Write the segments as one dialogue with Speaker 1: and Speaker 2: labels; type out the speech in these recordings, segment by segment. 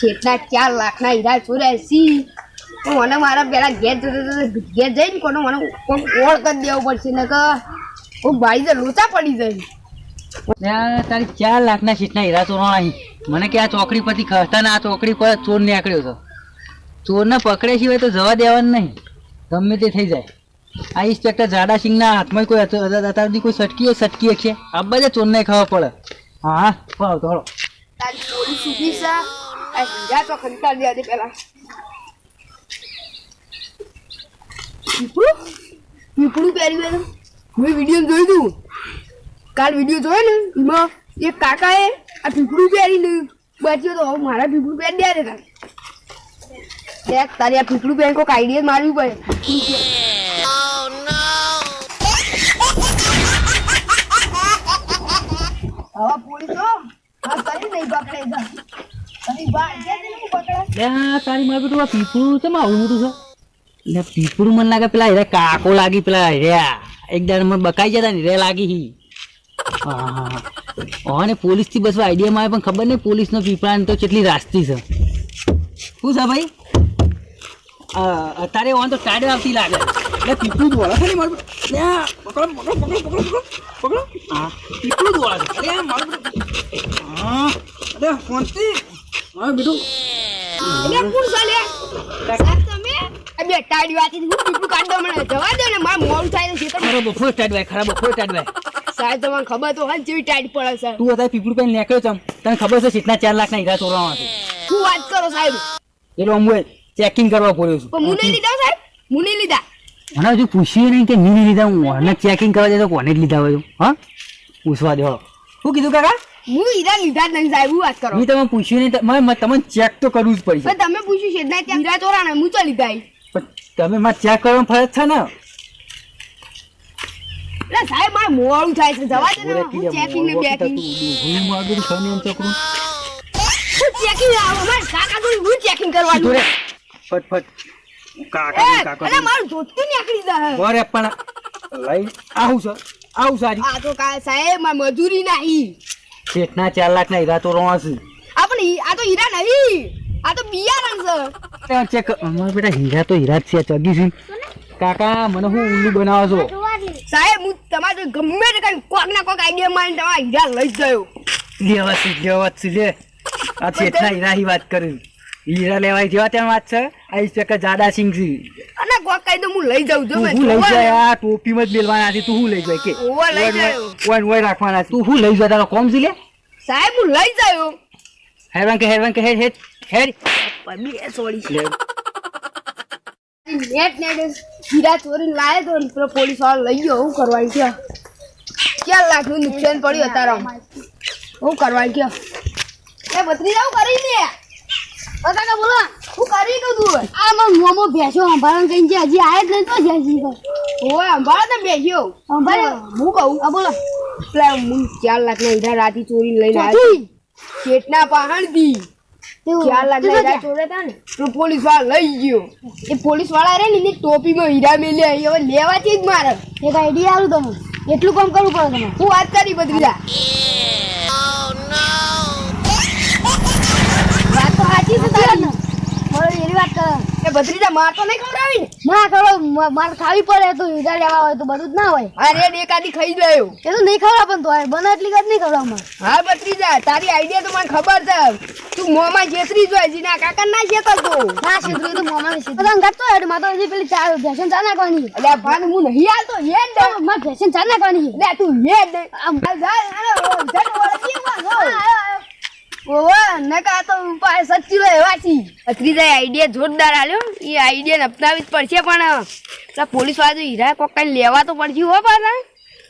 Speaker 1: શેઠના ચાર લાખના હીરા ચોર્યા સી તો મને મારા પેલા ઘેર ઘેર જઈને કોનો મને કોક ઓળ કરી દેવો પડશે ને કે હું ભાઈ તો લોચા પડી જાય.
Speaker 2: તારી ચાર લાખના સીટના હીરા ચોરવા અહીં. મને કે આ ચોકડી પરથી ખસતા ને આ ચોકડી પર ચોર નીકળ્યો હતો ચોરને પકડે સિવાય તો જવા દેવાનું નહીં. ગમે તે થઈ જાય. આ ઇન્સ્પેક્ટર જાડા સિંહના હાથમાં કોઈ હતો- હતો- અત્યાર સુધી કોઈ સટકીએ સટકીએ સટકી છે? આ બધા ચોરને ખબર પડે. હા આવતો હળો
Speaker 1: તારી ચોરી સુખી છે? આ હીરા તો ખરીદાર દે દે પેલા પીપળું પહેર્યું એને મેં વીડિયો જોયું હતું કાલ વીડિયો જોયો ને એમાં એક કાકાએ આ પીપળું પહેરીને બચ્યો તો હવે મારા પીપળું પહેરી દે તારે દેખ તારે આ પીપળું પહેરી કોઈક આઈડિયા મારવી પડે હવે પોલીસો હા કરી નહીં પકડે જા તારી
Speaker 2: મારે બેટું આ પીપળું છે આવું મોટું છે. એટલે પીપળું મને લાગે પેલા હીરા કાકો લાગી, પેલા રહ્યા એક દાડ મને બકાઈ જતા ને રે લાગી હી. હા ને પોલીસથી બસ આઈડિયામાં આવે, પણ ખબર નહીં પોલીસ નો પીપળા તો કેટલી રાસ્તી છે. શું છે ભાઈ? તારે ઓન તો ટાડે આવતી લાગે. એટલે પીપળું દોડે. છે ને મારું પકડો પકડો પકડો પકડો પકડો હા, પીપળું દોડે. છે અરે મારું હા. અરે ફોનથી હા બેટું.
Speaker 1: એટલે કોણ ચાલે સાહેબ તમે? આ ટાડી વાતી હું પીપળું કાઢ દો મને જવા દો ને મારે મોડું થાય છે તો
Speaker 2: ખરાબ બફોર ટાઈડ ખરાબ બફોર ટાઈડ
Speaker 1: સાહેબ તમને ખબર તો હોય ને જેવી ટાઈટ પડે છે.
Speaker 2: તું અત્યારે પીપળું પહેરી નીકળ્યો ચમ તને ખબર છે સીટના ચાર લાખના હીરા ચોરવાના છે.
Speaker 1: વાત કરો સાહેબ?
Speaker 2: એટલે હું ચેકિંગ કરવા પડ્યો છું.
Speaker 1: પણ નહીં લીધા સાહેબ? નહીં લીધા.
Speaker 2: મને હજુ પૂછ્યું નહીં કે મી નહીં લીધા. હું ચેકિંગ કરવા જાય તો કોને જ લીધા હોય? હા? પૂછવા દે. શું કીધું કાકા?
Speaker 1: હું લીધા જ નહીં સાહેબ હું વાત કરો.
Speaker 2: હું તમે પૂછ્યું નહીં મારે તમને ચેક તો કરવું જ પડશે.
Speaker 1: પણ તમે પૂછ્યું છે ના ત્યાં હીરા ચોરાના હું તો લીધા
Speaker 2: પણ તમે મારે ચેક કરવા ફરજ છે ને?
Speaker 1: એટલે સાહેબ મારે મોડું થાય છે જવા દે ને. હું ચેકિંગ ને બેકિંગ
Speaker 2: હું મારું છ ને એમ ચકરું.
Speaker 1: હું ચેકિંગ મારે કાકા તો હું ચેકિંગ કરવાનું.
Speaker 2: જોડે ફટ ફટ. કાકા
Speaker 1: અલા મારું જોતું નીકળી જાય
Speaker 2: ઓરે પણ લઈ આવું સર આવું સારી
Speaker 1: આ તો કા સાહેબ મારે મજૂરી નહીં
Speaker 2: શેઠના ચાર લાખના હીરા તો રોવા છે.
Speaker 1: આપણે ઈ- આ તો હીરા નહીં. આ તો બિયારણ છે.
Speaker 2: ચેક અમાર બેટા હીરા તો હીરા જ છે ચગી છે. કાકા મને હું ઉલ્લુ બનાવો છો?
Speaker 1: સાહેબ હું તમારે ગમે તે કઈ કોક ના કોક આઈડિયા મારીને તમારા હીરા લઈ જ ગયો
Speaker 2: લેવા છે લેવા છે લે. આ શેઠના હીરા વાત કરી. હીરા લેવાય જેવા ત્યાં વાત છે? આ ઇન્સ્પેક્ટર જાડા સિંહ
Speaker 1: અને કોક કઈ દઉં હું લઈ જાઉં જો
Speaker 2: હું લઈ જાય આ ટોપીમાં જ મેલવાના છે તું હું લઈ જાય કે?
Speaker 1: ઓવા લઈ જાય.
Speaker 2: ઓય ઓય રાખવાના છે. તું હું લઈ જાય તારો કોમ છે લે.
Speaker 1: સાહેબ હું લઈ જાયો
Speaker 2: હેરવાન કે હેરવાન કે હેર હેર હેડ.
Speaker 1: બે સોરી
Speaker 2: લે.
Speaker 1: નેટ નેટ હીરા ચોરી લાયો તો પેલો પોલીસ વાળો લઈ ગયો હું કરવાનું છે ક્યાં લાખનું નુકસાન પડ્યું અત્યારે. હું કરવાનું છે એ બત્રી જાવ કરી દે કાકા બોલો હું કરી દઉં તું
Speaker 3: આ માર મોમો ભેંસો સંભાળવાનું કઈ છે હજી આયા જ નહીં તો જ્યાં
Speaker 1: ઓય અંબાળા ને બેસ્યો
Speaker 3: અંબાળા?
Speaker 1: હું કહું?
Speaker 3: આ બોલો.
Speaker 1: પેલા હું ચાર લાખ ના હીરા રાતી ચોરીને લઈને આવ્યો. શેઠના
Speaker 3: પહાણથી
Speaker 1: ચાર લાખ ના
Speaker 3: તો
Speaker 1: ચોરે હતા ને. તો પોલીસવાળા લઈ ગયો. એ પોલીસવાળા રે ને એની ટોપીમાં હીરા મેલી હવે લેવાથી જ મારે.
Speaker 3: એક આઈડિયા આવું તમે એટલું કામ કરવું પડે તમે
Speaker 1: હું વાત કરી બદરીદા
Speaker 3: સાચી છે તારી. મારે વાત કરે.
Speaker 1: એ માર તો નહીં ખવડાવી ને.
Speaker 3: ના કરો મ- ખાવી પડે તો હીરા લેવા હોય તો બધું જ ના હોય.
Speaker 1: આ એક આદી ખાઈ ગયો.
Speaker 3: એ તો નહીં ખવડાવ પણ તો બને એટલી કદ નહીં ખવડાવ મારે.
Speaker 1: હા બત્રીજા તારી આઈડિયા તો મને ખબર છે. તું મોંમાં જેતરી જોઈ જીના કાકા ના જેતરતો
Speaker 3: ના છેતરી તો મોમાં છે અંગાત તો માં તો હજી પેલી ચા ભેંસન ચા નાખવાની છે.
Speaker 1: એટલે ભાન હું નહીં હાલતો હેડ. દે
Speaker 3: માર મારે ચા નાખવાની છે.
Speaker 1: લે તું દે
Speaker 3: આમ.
Speaker 1: જા
Speaker 3: જટમાં.
Speaker 1: ઓવા નકા તો ઉપાય સચ્ચી લે અત્રી બત્રીજા આઈડિયા જોરદાર આલ્યો. એ આઈડિયા અપનાવી જ પડશે પણ પેલા પોલીસવાળા હીરા કોક કઈ લેવા તો પડશે હો પાછા.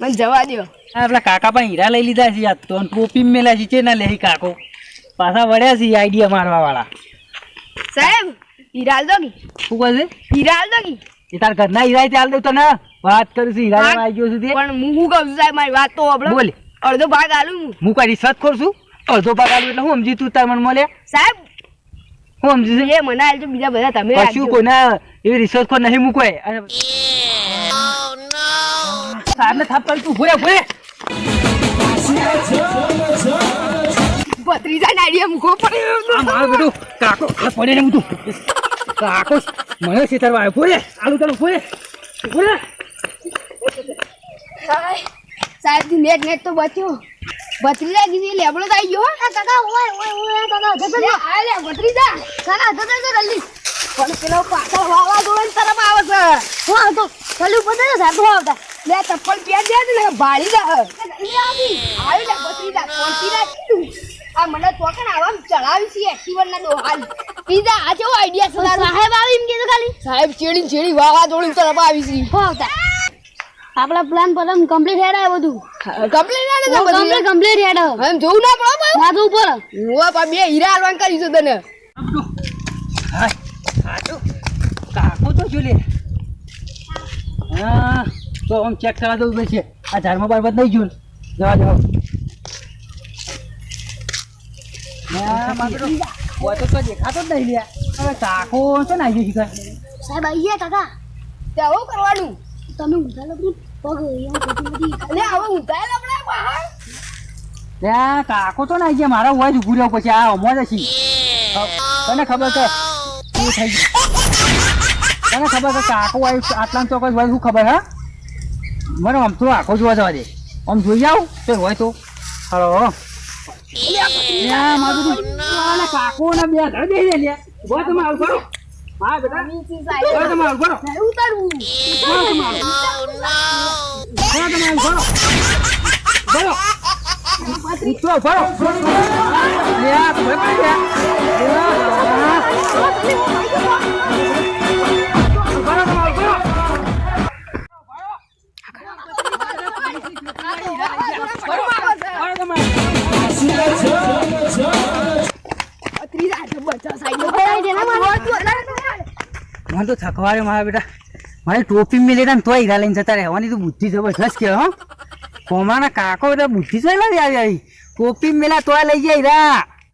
Speaker 1: મને જવા દ્યો.
Speaker 2: આ પેલા કાકા પણ હીરા લઈ લીધા છે યાર તો ટોપી મેલા છે છે ના લે કાકો? પાછા વળ્યા છે આઈડિયા મારવા વાળા.
Speaker 1: સાહેબ હીરા દો કી
Speaker 2: શું કહે
Speaker 1: હીરા દો કી
Speaker 2: એ તાર ઘરના હીરા ચાલ દઉં તને. વાત કરું છું હીરા આવી ગયો છું
Speaker 1: પણ હું શું કહું સાહેબ મારી વાત તો આપણે
Speaker 2: બોલ.
Speaker 1: અડધો ભાગ આલું હું.
Speaker 2: હું કઈ રિસર્ચ કરું છું? અડધો પાક આલું એટલે હું સમજી તું તાર મને મળે
Speaker 1: સાહેબ
Speaker 2: હું સમજી
Speaker 1: એ મને આલજો બીજા બધા તમે
Speaker 2: કશું. કોના એવી રિસર્ચ પર નહીં મૂકવાય. અને સાહેબને થાપ કરી તું. ભૂરે ભૂરે
Speaker 1: મૂકો પડે.
Speaker 2: આ મારો બેટો કાકો આ પડે ને બધું. કાકો મને છેતરવા આવ્યો. પોરે આલુ ચાલો પોરે પોરે
Speaker 1: સાહેબ નેટ નેટ તો બચ્યો. ભત્રીજા કીધી લેબડો થઈ ગયો હા.
Speaker 3: કાકા ઓય ઓય ઓય કાકા જતો
Speaker 1: લે, આ લે ભત્રીજા.
Speaker 3: કાકા જતો જતો જલ્દી.
Speaker 1: પણ પેલો પાછળ વાવાઝોડાની તરફ આવે છે.
Speaker 3: હું આવતો. ચાલુ પડે સાહેબ આવતા.
Speaker 1: લે ચપ્પલ પહેર દે ને ભાળી દે.
Speaker 3: જલ્દી આવી.
Speaker 1: આવી લે ભત્રીજા શાંતિ રાખ આ મને તો કણ આવા ચડાવી છે એક્ટિવર ના દોહાલ પીઝા આ કેવો આઈડિયા તારો?
Speaker 3: સાહેબ આવી એમ કીધું ખાલી?
Speaker 1: સાહેબ ચેડી ચેડી વાવાઝોડી તરફ આવી છે.
Speaker 3: આવતા. આપણા પ્લાન પરમ કમ્પ્લીટ હેડ આવે બધું.
Speaker 1: કમ્પ્લીટ ના ને
Speaker 3: કમ્પ્લીટ કમ્પ્લીટ હેડ
Speaker 1: એમ જોવું ના પડો ભાઈ.
Speaker 3: ના તો ઉપર.
Speaker 1: હું પા બે હીરા હાલવાન કરી છું તને.
Speaker 2: હાય. સાચો કાકો તો જો લે. હા તો આમ ચેક કરવા દઉં પડશે આ ધર્મ બાર બધ નહીં જોયું જવા જાઓ હા, મારો તો તો દેખાતો જ નહીં લ્યા. હવે કાકો છે ને આવી ગયો
Speaker 3: સાહેબ આવી ગયા કાકા?
Speaker 1: તે આવું કરવાનું?
Speaker 3: તમે ઊંધા લોકો
Speaker 2: કાકો તો ના ગયા મારા હોય જ ઉભું રહ્યો પછી આ અમો જ હશી. તને ખબર છે? શું થઈ તને ખબર કે કાકો આટલા ચોક્કસ હોય શું ખબર હા? મને આમ તો આખો જોવા જવા દે. આમ જોઈ જાવ તો હોય તો. હાલો. કાકો ને બે ઘર દઈ દે લ્યા. ઊભો તમે આવું કરો હા બેટા ઊભો તમે આવું કરો
Speaker 1: ઉતારવું
Speaker 2: ઊભો તમે આવું. ઊભો તમે આવું કરો બોલો ઉઠો ફરો લ્યા ખબર પડી લ્યા. લ્યા, હા. ઊભો રહો તમે, ઊભો રહો. ઊભો રહો તમે.
Speaker 1: ત્રીજા હાથે સાઈડ
Speaker 3: પકડાઈ દે મને.
Speaker 2: મને તો થકવાડે મારા બેટા. મારી ટોપી મેલે ને તોય હીરા લઈને જતા રહેવાની તો બુદ્ધિ જબરજસ્ત કે હો. કોમાના કાકો બધા બુદ્ધિ જોઈ લાવી આવી. આવી ટોપી મેલા તોય લઈ જાય હીરા